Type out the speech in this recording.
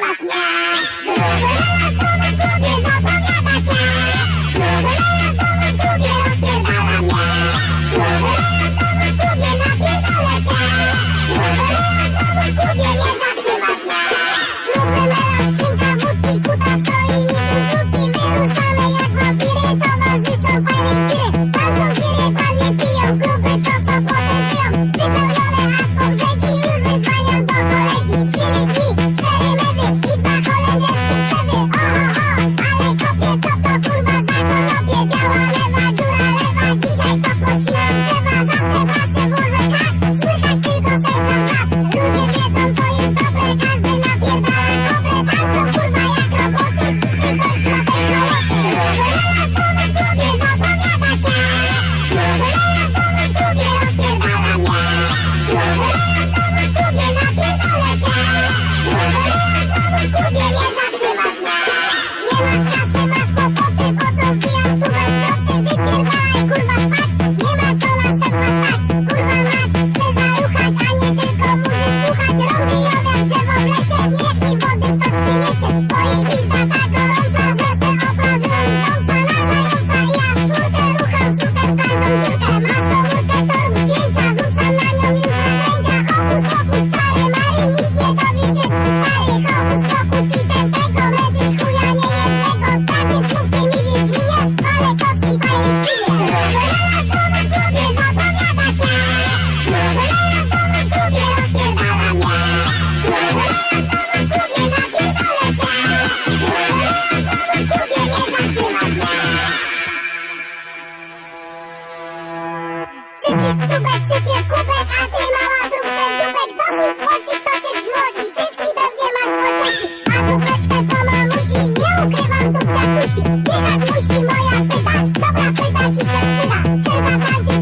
Last night. kurwa spać sypie z kubek, a ty mała zrób sędziubek, dosłów włączyk, to cię pewnie masz poczuci, a tu kaczkę to mamusi, ukrywam tu wciakusi, biegać musi moja pyta, dobra pyta ci się przyda, chcę zatańczyć.